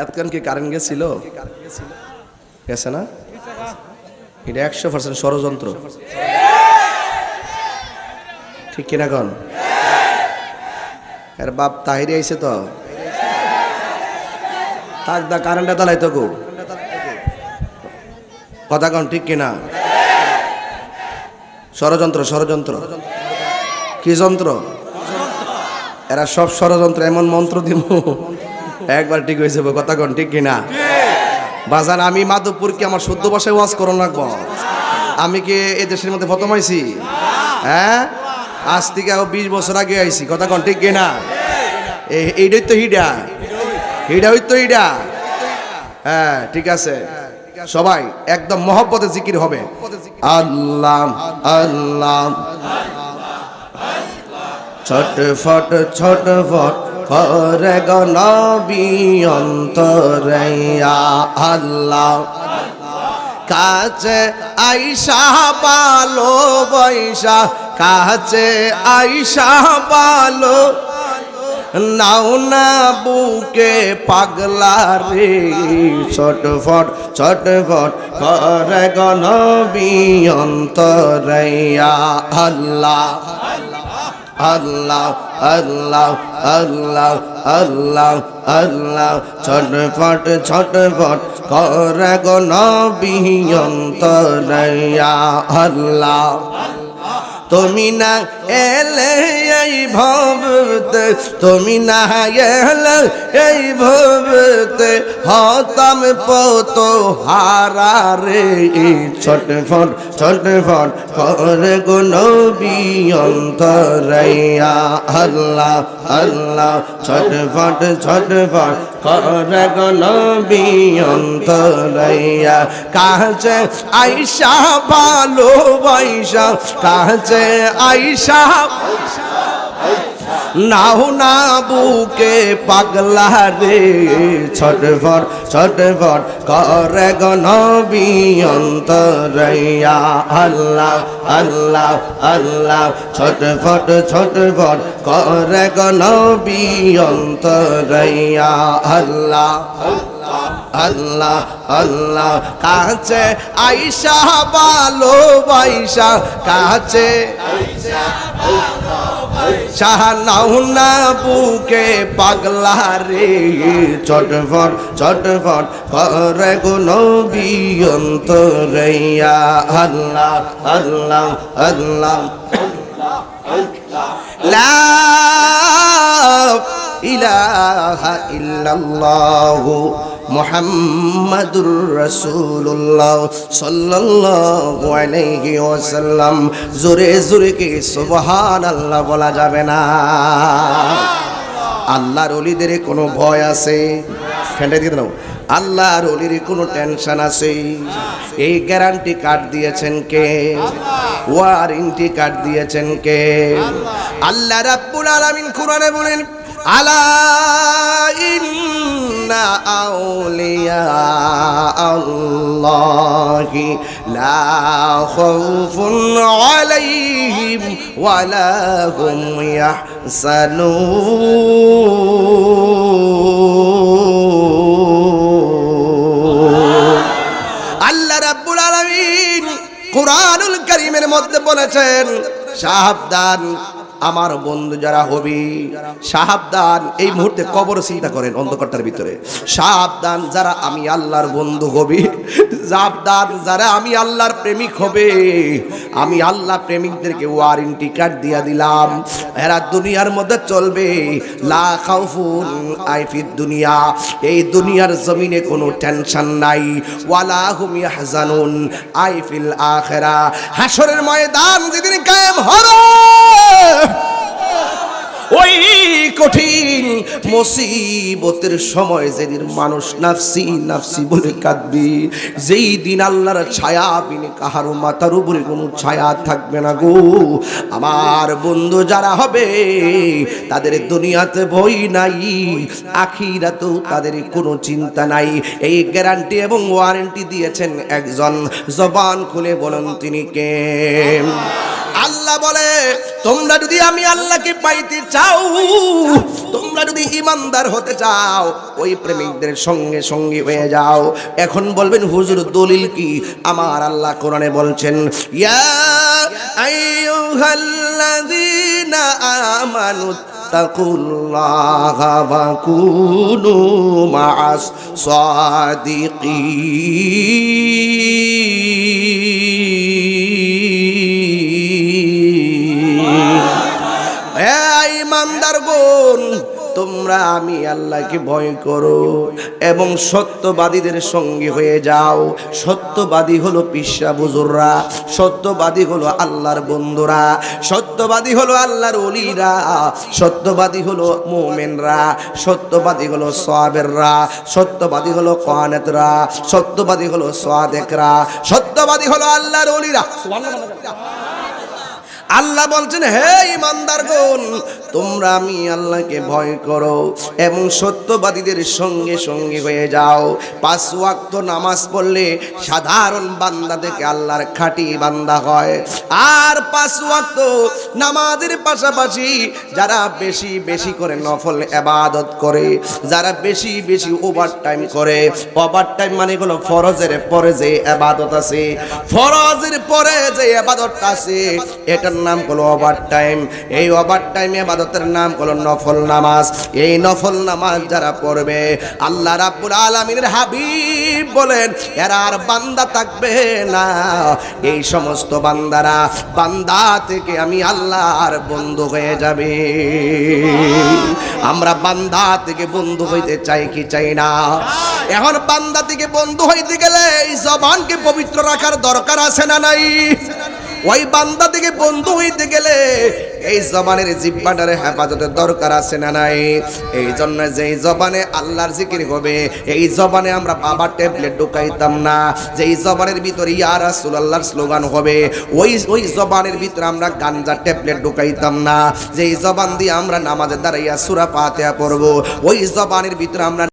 এতক্ষণ কি কারেন্ট গেছিল? গেছে না? এটা একশো পার্সেন্ট ষড়যন্ত্র। ঠিক কিনা কন? এর বাপ তাহিরি আইছে তো? থাক দা কারেন্টটা দালাই তো কথা কন, ঠিক কিনা? ষড়যন্ত্র ষড়যন্ত্র। কি যন্ত্র? এরা সব ষড়যন্ত্র, এমন মন্ত্র দিব একবার ঠিক হয়েছে গো, কথা কন ঠিক কিনা? বাজান আমি মাধবপুর কি আমার শুদ্ধ ভাষায় ওয়াজ করুন রাখব আমি কি এই দেশের মধ্যে প্রথম আইছি হ্যাঁ? আজ থেকে বিশ বছর আগে আইছি কথা কন ঠিক কিনা? এই- এইটাই তো হিডা। হিডা হই তো হিডা। হ্যাঁ ঠিক আছে। সবাই একদম মহব্বতে জিকির হবে। আল্লাহ আল্লাহ। ছটফট ছটফট। করে গনবি অন্তরাইয়া আল্লাহ। কাছে আইসা পালো বৈশা, কাছে আইসা পালো নাও না বুকে পাগলা রে, ছটফট ছটফট করে গনবি অন্তরাইয়া আল্লাহ। আল্লাহ আল্লাহ আল্লাহ আল্লাহ আল্লাহ। ছটফট ছটফট করে গো নবী অন্তরাইয়া আল্লাহ। তুমি না এলে এই ভবতে, তুমি না এলে এই ভবতে, হতাম পত হারা রে ছটফট ছটফট করে গো নবী অন্তরাইয়া, আল্লাহ আল্লাহ ছটফট ছটফট করে গো নবী অন্তরাইয়া। কাছে আইসা ভালো বৈশা কাছে আইসা নাও না বুকে পাগলা রে, ছটফট ছটফট করে গনবি অন্তরাইয়া। আল্লাহ আল্লাহ আল্লাহ, ছটফট ছটফট করে গনবি অন্তরাইয়া। আল্লাহ আল্লাহ আল্লাহ, কাছে আইসা ভালো বাইসা কাছে শাহানাউনা বুকে পাগলা রে, চটফট চটফট করে গো নবী অন্তরাইয়া আল্লাহ আল্লাহ আল্লাহ। লা ইলাহা ইল্লাল্লাহু মুহাম্মাদুর রাসূলুল্লাহ সাল্লাল্লাহু আলাইহি ওয়াসাল্লাম। জোরে জোরে কি সুবহানাল্লাহ বলা যাবে না। আল্লাহর অলিদের কোনো ভয় আছে? ফ্যানটা দিয়ে দাও। আল্লাহর অলির কোনো টেনশন আছে? এই গ্যারান্টি কার্ড দিয়েছেন কে? ওয়ারেন্টি কার্ড দিয়েছেন কে? আল্লাহ রাব্বুল আলামিন কোরআনে বলেন আলা ইন্না আউলিয়া আল্লাহি লা খাউফুন আলাইহিম ওয়ালা হুম ইয়াহসানুন আল্লাহ রাব্বুল আলামিন কোরআনুল কারীমের মধ্যে বলেছেন সাবধান আমার বন্ধু যারা হবি, সাহাবদান, এই মুহূর্তে কবর চিন্তা করেন অন্ধকারটার ভিতরে। সাহাবদান যারা আমি আল্লাহর বন্ধু হবি, সাহাবদান যারা আমি আল্লাহর প্রেমিক হবে আমি আল্লাহ প্রেমিকদেরকে ওয়ারেন্টি কার্ড দিয়া দিলাম। এরা দুনিয়ার মধ্যে চলবে। লা দুনিয়া। এই দুনিয়ার জমিনে কোনো টেনশন নাই। ওয়ালা আইফিল আখেরা। হাসরের ময়দান যেদিন কায়েম হবে। ওই কঠিন মুসিবতের সময় যেদিন মানুষ নাফসি নাফসি বলে কাঁদবি, যেই দিন আল্লাহর ছায়া বিনে কাহারো মাথার উপরে কোনো ছায়া থাকবে না গো। আমার বন্ধু যারা হবে, তাদের দুনিয়াতে বই নাই, আখিরাতেও তাদের কোনো চিন্তা নাই। এই গ্যারান্টি এবং ওয়ারেন্টি দিয়েছেন একজন। জবান খুলে বলেন তিনি কে? আল্লাহ বলে, তোমরা যদি আমি আল্লাহকে পাইতে চাও, তোমরা যদি ইমানদার হতে চাও, ওই প্রেমিকদের সঙ্গে সঙ্গী হয়ে যাও। এখন বলবেন, হুজুর, দলিল কি? আমার আল্লাহ কোরআনে বলছেন, ইয়া ইমানদার বোন তোমরা আমি আল্লাহকে ভয় করো এবং সত্যবাদীদের সঙ্গী হয়ে যাও। সত্যবাদী হলো পিসা বুজুররা, সত্যবাদী হলো আল্লাহর বন্ধুরা, সত্যবাদী হলো আল্লাহর অলিরা সত্যবাদী হলো মোমেনরা, সত্যবাদী হলো সোয়াবেররা সত্যবাদী হলো কানেতরা, সত্যবাদী হলো সোয়াদেকরা সত্যবাদী হলো আল্লাহর অলিরা আল্লাহ বলছেন, হে ইমানদারগণ তোমরা আমি আল্লাহকে ভয় করো এবং সত্যবাদীদের সঙ্গে সঙ্গে হয়ে যাও। পাঁচ ওয়াক্ত নামাজ পড়লে সাধারণ বান্দা থেকে আল্লাহর খাঁটি বান্দা হয়। আর পাঁচ ওয়াক্ত নামাজের পাশাপাশি যারা বেশি বেশি করে নফল এবাদত করে, যারা বেশি বেশি ওভার টাইম করে ওভার টাইম মানে হলো ফরজের পরে যে এবাদত আছে, ফরজের পরে যে এবাদতটা আছে এটার নাম হলো ওভার টাইম এই ওভার টাইম এবাদতের নাম হলো নফল নামাজ। এই নফল নামাজ যারা পড়বে, আল্লাহ রাব্বুল আলামিনের হাবিব বলেন, এরা আর বান্দা থাকবে না। এই সমস্ত বান্দারা, বান্দা থেকে আমি আল্লাহর বন্ধু হয়ে যাবে। আমরা বান্দা থেকে বন্ধু হইতে চাই কি চাই না? এখন বান্দা থেকে বন্ধু হইতে গেলে এই জবানকে পবিত্র রাখার দরকার আছে না নাই? ওই বান্দা থেকে বন্ধু হইতে গেলে এই জবানের জিব্বাটারে হেফাজতের দরকার আছে না নাই? এই জন্য যেই জবানে আল্লাহর জিকির হবে, এই জবানে আমরা বাবার ট্যাবলেট ঢুকাইতাম না। যেই জবানের ভিতরে ইয়া রাসূলুল্লাহর স্লোগান হবে, ওই ওই জবানের ভিতরে আমরা গাঞ্জা ট্যাবলেট ঢুকাইতাম না। যেই জবান দিয়ে আমরা নামাজের দাঁড়াইয়া সূরা ফাতিহা পড়ব, ওই জবানের ভিতরে আমরা